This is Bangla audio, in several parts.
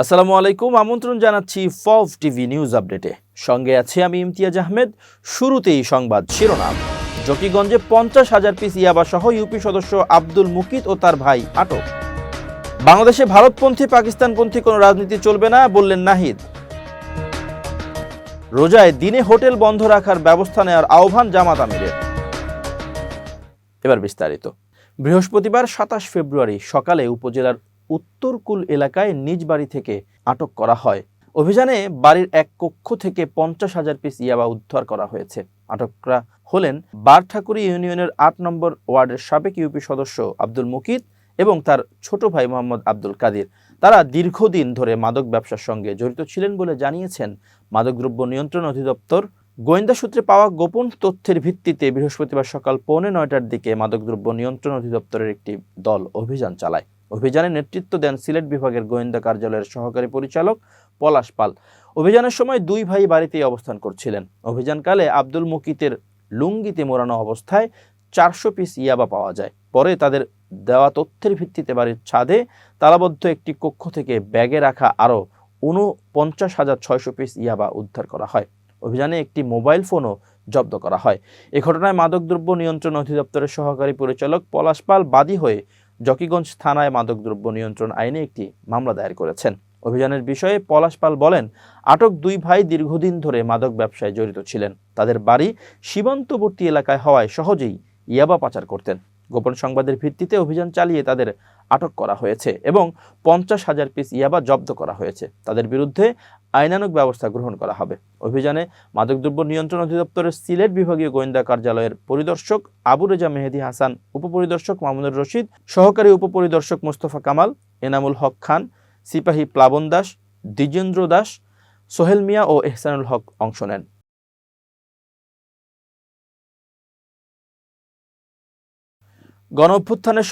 আসসালামু আলাইকুম, আমন্ত্রণ জানাচ্ছি ফভ টিভি নিউজ আপডেটে। সঙ্গে আছে আমি ইমতিয়াজ আহমেদ। শুরুতেই সংবাদ শিরোনাম। জকিগঞ্জে পঞ্চাশ হাজার পিস ইয়াবা সহ ইউপি সদস্য আব্দুল মুকিত ও তার ভাই আটক। বাংলাদেশে ভারতপন্থী, পাকিস্তানপন্থী কোনো রাজনীতি চলবে না বললেন নাহিদ। রোজায় দিনে হোটেল বন্ধ রাখার ব্যবস্থা নেওয়ার আহ্বান জামাত আমিরের। এবার বিস্তারিত। বৃহস্পতিবার সাতাশ ফেব্রুয়ারি সকালে উপজেলার উত্তরকুল এলাকায় নিজ বাড়ি থেকে আটক করা হয়। অভিযানে বাড়ির এক কক্ষ থেকে পঞ্চাশ হাজার পিস ইয়াবা উদ্ধার করা হয়েছে। আটকরা হলেন বারঠাকুরি ইউনিয়নের আট নম্বর ওয়ার্ডের সাবেক ইউপি সদস্য আব্দুল মুকিত এবং তার ছোট ভাই মোহাম্মদ আব্দুল কাদির। তারা দীর্ঘদিন ধরে মাদক ব্যবসার সঙ্গে জড়িত ছিলেন বলে জানিয়েছেন মাদকদ্রব্য নিয়ন্ত্রণ অধিদপ্তর। গোয়েন্দা সূত্রে পাওয়া গোপন তথ্যের ভিত্তিতে বৃহস্পতিবার সকাল পৌনে নয়টার দিকে মাদকদ্রব্য নিয়ন্ত্রণ অধিদপ্তরের একটি দল অভিযান চালায়। অভিযানে নেতৃত্ব দেন সিলেট বিভাগের গোয়েন্দা কার্যালয়ের সহকারী পরিচালক পলাশ পাল। অভিযানের সময় দুই ভাই বাড়িতেই অবস্থান করছিলেন। অভিযানকালে আব্দুল মুকিতের লুঙ্গিতে মোড়ানো অবস্থায় চারশো পিস ইয়াবা পাওয়া যায়। পরে তাদের দেওয়া তথ্যের ভিত্তিতে বাড়ির ছাদে তালাবদ্ধ একটি কক্ষ থেকে ব্যাগে রাখা আরও উনপঞ্চাশ হাজার ছয়শো পিস ইয়াবা উদ্ধার করা হয়। অভিযানে একটি মোবাইল ফোনও জব্দ করা হয়। এ ঘটনায় মাদকদ্রব্য নিয়ন্ত্রণ অধিদপ্তরের সহকারী পরিচালক পলাশ পাল বাদী হয়ে জকিগঞ্জ থানায় মাদকদ্রব্য নিয়ন্ত্রণ আইনে একটি মামলা দায়ের করেছেন। অভিযানের বিষয়ে পলাশ পাল বলেন, আটক দুই ভাই দীর্ঘদিন ধরে মাদক ব্যবসায় জড়িত ছিলেন। তাদের বাড়ি সীমান্তবর্তী এলাকায় হওয়ায় সহজেই ইয়াবা পাচার করতেন। গোপন সংবাদের ভিত্তিতে অভিযান চালিয়ে তাদের আটক করা হয়েছে এবং পঞ্চাশ হাজার পিস ইয়াবা জব্দ করা হয়েছে। তাদের বিরুদ্ধে আইনানুগ ব্যবস্থা গ্রহণ করা হবে। অভিযানে মাদকদ্রব্য নিয়ন্ত্রণ অধিদপ্তরের সিলেট বিভাগীয় গোয়েন্দা কার্যালয়ের পরিদর্শক আবু রেজা মেহেদি হাসান, উপপরিদর্শক মামুনুর রশিদ, সহকারী উপপরিদর্শক মোস্তফা কামাল, এনামুল হক খান, সিপাহী প্লাবন দাস, দ্বিজেন্দ্র দাস, সোহেল মিয়া ও এহসানুল হক অংশ নেন। গণ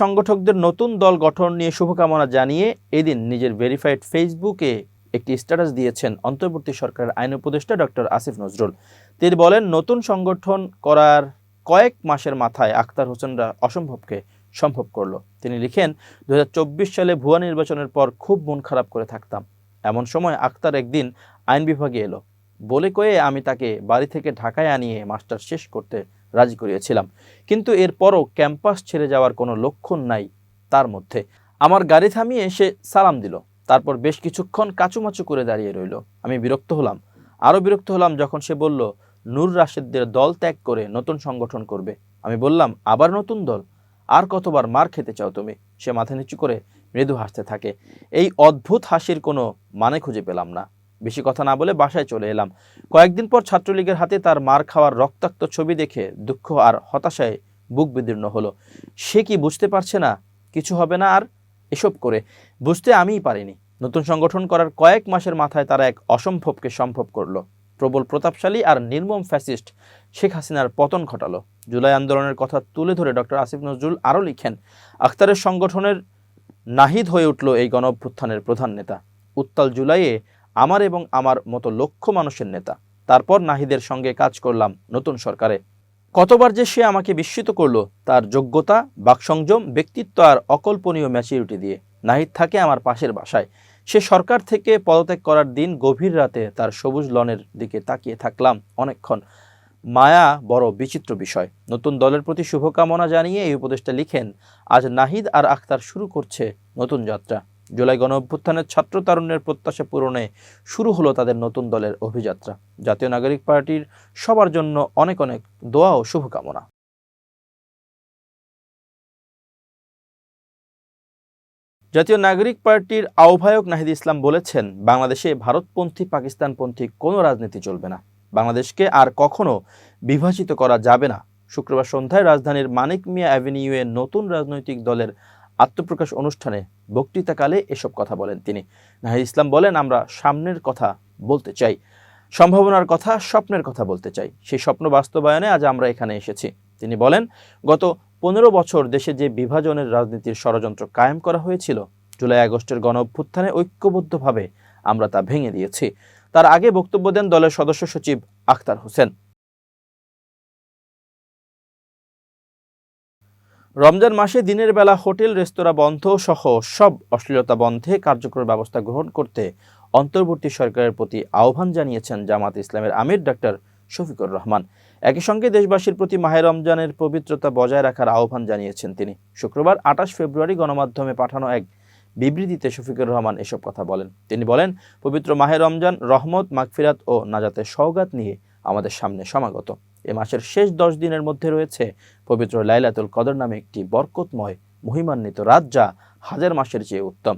সংগঠকদের নতুন দল গঠন নিয়ে শুভকামনা জানিয়ে এদিন নিজের ভেরিফাইড ফেসবুকে একটি স্ট্যাটাস দিয়েছেন অন্তর্বর্তী সরকারের আইন উপদেষ্টা ডক্টর আসিফ নজরুল। তিনি বলেন, নতুন সংগঠন করার কয়েক মাসের মাথায় আখতার হোসেনরা অসম্ভবকে সম্ভব করল। তিনি লিখেন দু হাজার চব্বিশ সালে ভুয়া নির্বাচনের পর খুব মন খারাপ করে থাকতাম। এমন সময় আখতার একদিন আইন বিভাগে এলো। বলে কয়ে আমি তাকে বাড়ি থেকে ঢাকায় আনিয়ে মাস্টার শেষ করতে রাজি করিয়েছিলাম। কিন্তু এরপরও ক্যাম্পাস ছেড়ে যাওয়ার কোনো লক্ষণ নাই তার মধ্যে। আমার গাড়ি থামিয়ে সে সালাম দিল। তারপর বেশ কিছুক্ষণ কাচুমাচু করে দাঁড়িয়ে রইল। আমি বিরক্ত হলাম। আরও বিরক্ত হলাম যখন সে বলল, নূর রাশেদদের দল ত্যাগ করে নতুন সংগঠন করবে। আমি বললাম, আবার নতুন দল? আর কতবার মার খেতে চাও তুমি? সে মাথা নিচু করে মৃদু হাসতে থাকে। এই অদ্ভুত হাসির কোনো মানে খুঁজে পেলাম না। বেশি কথা না বলে বাসায় চলে এলাম। কয়েকদিন পর ছাত্রলীগের হাতে তার মার খাওয়ার রক্তাক্ত ছবি দেখে দুঃখ আর হতাশায় বুক বিদীর্ণ হলো। সে কি বুঝতে পারছে না? কিছু হবে না আর এসব করে বুঝতে আমিই পারিনি। নতুন সংগঠন করার কয়েক মাসের মাথায় তারা এক অসম্ভবকে সম্ভব করল। প্রবল প্রতাপশালী আর নির্মম ফ্যাসিস্ট শেখ হাসিনার পতন ঘটালো। জুলাই আন্দোলনের কথা তুলে ধরে ডক্টর আসিফ নজরুল আরও লিখেন, আখতারের সংগঠনের নাহিদ হয়ে উঠল এই গণ অভ্যুত্থানের প্রধান নেতা। উত্তাল জুলাইয়ে আমার এবং আমার মতো লক্ষ মানুষের নেতা। তারপর নাহিদের সঙ্গে কাজ করলাম নতুন সরকারে। কতবার যে সে আমাকে বিস্মিত করল, তার যোগ্যতা, বাকসংযম, ব্যক্তিত্ব আর অকল্পনীয় ম্যাচিউরিটি দিয়ে নাহিদ থাকে আমার পাশের বাসায়। সে সরকার থেকে পদত্যাগ করার দিন গভীর রাতে তার সবুজ লনের দিকে তাকিয়ে থাকলাম অনেকক্ষণ। মায়া বড় বিচিত্র বিষয়। নতুন দলের প্রতি শুভকামনা জানিয়ে এই উপদেশটা লিখেন, আজ নাহিদ আর আখতার শুরু করছে নতুন যাত্রা। জুলাই গণ অভ্যুত্থানের ছাত্র তারুণ্যের প্রত্যাশা পূরণে শুরু হলো তাদের নতুন দলের অভিযাত্রা। জাতীয় নাগরিক পার্টির সবার জন্য অনেক অনেক দোয়া ও শুভকামনা। জাতীয় নাগরিক পার্টির আহ্বায়ক নাহিদ ইসলাম বলেছেন, বাংলাদেশে ভারতপন্থী, পাকিস্তানপন্থী কোনো রাজনীতি চলবে না। বাংলাদেশকে আর কখনো বিভাজিত করা যাবে না। শুক্রবার সন্ধ্যায় রাজধানীর মানিক মিয়া অ্যাভিনিউয়ে নতুন রাজনৈতিক দলের আত্মপ্রকাশ অনুষ্ঠানে বক্তৃতাকালে এসব কথা বলেন তিনি। নাহিদ ইসলাম বলেন, আমরা সামনের কথা বলতে চাই। সম্ভাবনার কথা, স্বপ্নের কথা বলতে চাই। সেই স্বপ্ন বাস্তবায়নে আজ আমরা এখানে এসেছি। তিনি বলেন, গত পনেরো বছর দেশে যে বিভাজনের রাজনীতির ষড়যন্ত্র কায়েম করা হয়েছিল, জুলাই আগস্টের গণ অভ্যুত্থানে ঐক্যবদ্ধভাবে আমরা তা ভেঙে দিয়েছি। তার আগে বক্তব্য দেন দলের সদস্য সচিব আখতার হোসেন। রমজান মাসে দিনের বেলা হোটেল, রেস্তোরাঁ বন্ধ সহ সব অশ্লীলতা বন্ধে কার্যকর ব্যবস্থা গ্রহণ করতে অন্তর্বর্তী সরকারের প্রতি আহ্বান জানিয়েছেন জামাত ইসলামের আমির ডাক্তার শফিকুর রহমান। একই সঙ্গে দেশবাসীর প্রতি মাহে রমজানের পবিত্রতা বজায় রাখার আহ্বান জানিয়েছেন তিনি। শুক্রবার আঠাশ ফেব্রুয়ারি গণমাধ্যমে পাঠানো এক বিবৃতিতে শফিকুর রহমান এসব কথা বলেন। তিনি বলেন, পবিত্র মাহে রমজান, রহমত, মাগফিরাত ও নাজাতের সওগাত নিয়ে আমাদের সামনে সমাগত। এ মাসের শেষ দশ দিনের মধ্যে রয়েছে পবিত্র লাইলাতুল কদর নামে একটি বরকতময়, মহিমান্বিত রাত যা হাজার মাসের চেয়ে উত্তম।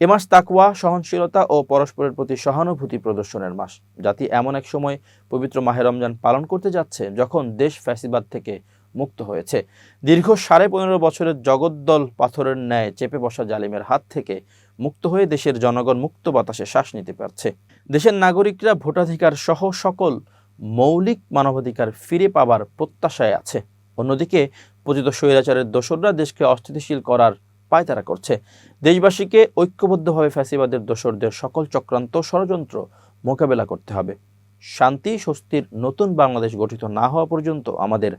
এ মাস তাকওয়া, সহনশীলতা ও পরস্পরের প্রতি সহানুভূতি প্রদর্শনের মাস। জাতি এমন এক সময় পবিত্র মাহে রমজান পালন করতে যাচ্ছে যখন দেশ ফ্যাসিবাদ থেকে মুক্ত হয়েছে। দীর্ঘ সাড়ে পনেরো বছরের জগদ্দল পাথরের ন্যায় চেপে বসা জালিমের হাত থেকে মুক্ত হয়ে দেশের জনগণ মুক্ত বাতাসে শ্বাস নিতে পারছে। দেশের নাগরিকরা ভোটাধিকার সহ সকল মৌলিক মানবাধিকার ফিরে পাবার প্রত্যাশায় আছে। অন্যদিকে, পতিত স্বৈরাচারের দোসররা দেশকে অস্থিতিশীল করার পায়তারা করছে। দেশবাসীকে ঐক্যবদ্ধভাবে ফ্যাসিবাদের দোসরদের সকল চক্রান্ত ষড়যন্ত্র মোকাবেলা করতে হবে। শান্তি, স্বস্তির নতুন বাংলাদেশ গঠিত না হওয়া পর্যন্ত আমাদের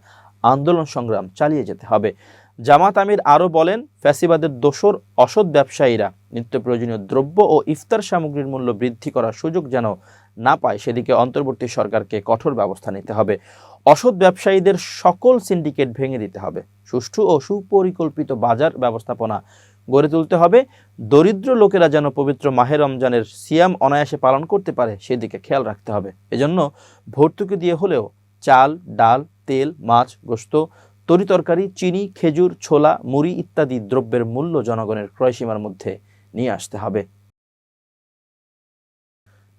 আন্দোলন সংগ্রাম চালিয়ে যেতে হবে। জামাত আমির আরও বলেন, ফ্যাসিবাদের দোসর অসৎ ব্যবসায়ীরা নিত্য প্রয়োজনীয় দ্রব্য ও ইফতার সামগ্রীর মূল্য বৃদ্ধি করার সুযোগ যেন না পায়, সেদিকে অন্তর্বর্তী সরকারকে কঠোর ব্যবস্থা নিতে হবে। অসৎ ব্যবসায়ীদের সকল সিন্ডিকেট ভেঙে দিতে হবে। সুষ্ঠু ও সুপরিকল্পিত বাজার ব্যবস্থাপনা গড়ে তুলতে হবে। দরিদ্র লোকেরা যেন পবিত্র মাহে রমজানের সিয়াম অনায়াসে পালন করতে পারে, সেদিকে খেয়াল রাখতে হবে। এজন্য ভর্তুকি দিয়ে হলেও চাল, ডাল, তেল, মাছ গোস্ত তরিতরকারি চিনি, খেজুর, ছোলা, মুড়ি ইত্যাদি দ্রব্যের মূল্য জনগণের ক্রয়সীমার মধ্যে নিয়ে আসতে হবে।